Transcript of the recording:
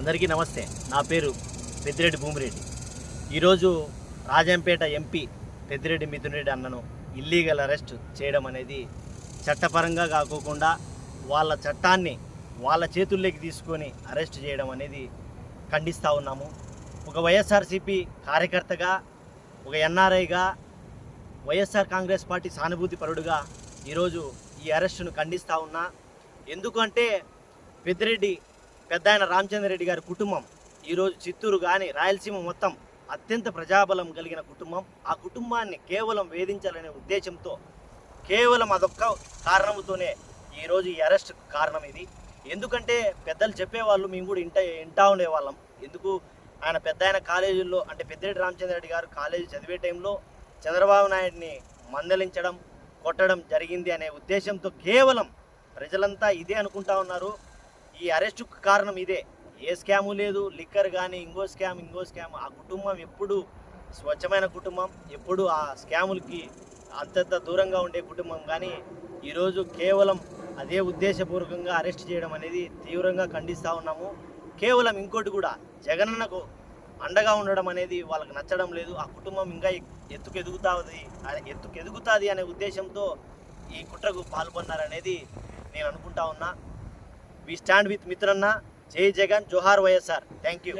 అందరికీ నమస్తే. నా పేరు పెద్దిరెడ్డి భూమిరెడ్డి. ఈరోజు రాజంపేట ఎంపీ పెద్దిరెడ్డి మిథునరెడ్డి అన్నను ఇల్లీగల్ అరెస్ట్ చేయడం అనేది చట్టపరంగా కాకోకుండా వాళ్ళ చట్టాన్ని వాళ్ళ చేతుల్లోకి తీసుకొని అరెస్ట్ చేయడం అనేది ఖండిస్తూ ఉన్నాము. ఒక వైఎస్ఆర్సీపీ కార్యకర్తగా ఒక ఎన్ఆర్ఐగా వైఎస్ఆర్ కాంగ్రెస్ పార్టీ సానుభూతి పరుడుగా ఈరోజు ఈ అరెస్టును ఖండిస్తూ ఉన్నా. ఎందుకంటే పెద్దిరెడ్డి పెద్ద ఆయన రామచంద్రరెడ్డి గారి కుటుంబం. ఈరోజు చిత్తూరు కానీ రాయలసీమ మొత్తం అత్యంత ప్రజాబలం కలిగిన కుటుంబం. ఆ కుటుంబాన్ని కేవలం వేధించాలనే ఉద్దేశంతో కేవలం అదొక్క కారణంతోనే ఈరోజు ఈ అరెస్ట్ కారణం ఇది. ఎందుకంటే పెద్దలు చెప్పేవాళ్ళు మేము కూడా ఇంట ఇంటా ఉండేవాళ్ళం. ఎందుకు? ఆయన పెద్ద ఆయన కాలేజీల్లో అంటే పెద్దిరెడ్డి రామచంద్రరెడ్డి గారు కాలేజీ చదివే టైంలో చంద్రబాబు నాయుడిని మందలించడం కొట్టడం జరిగింది అనే ఉద్దేశంతో కేవలం ప్రజలంతా ఇదే అనుకుంటా ఉన్నారు. ఈ అరెస్టుకు కారణం ఇదే. ఏ స్కాము లేదు లిక్కర్ కానీ ఇంకో స్కామ్ ఇంకో స్కామ్. ఆ కుటుంబం ఎప్పుడు స్వచ్ఛమైన కుటుంబం. ఎప్పుడు ఆ స్కాములకి అంతంత దూరంగా ఉండే కుటుంబం. కానీ ఈరోజు కేవలం అదే ఉద్దేశపూర్వకంగా అరెస్ట్ చేయడం అనేది తీవ్రంగా ఖండిస్తూ ఉన్నాము. కేవలం ఇంకోటి కూడా జగనన్నకు అండగా ఉండడం అనేది వాళ్ళకి నచ్చడం లేదు. ఆ కుటుంబం ఇంకా ఎత్తుకెదుగుతుంది ఎత్తుకెదుగుతుంది ఎత్తుకు ఎదుగుతుంది అనే ఉద్దేశంతో ఈ కుట్రకు పాల్గొన్నారనేది నేను అనుకుంటా ఉన్నా. वी स्टँड विथ मित्रांना. जय जगन जोहार वयसार थँक्यू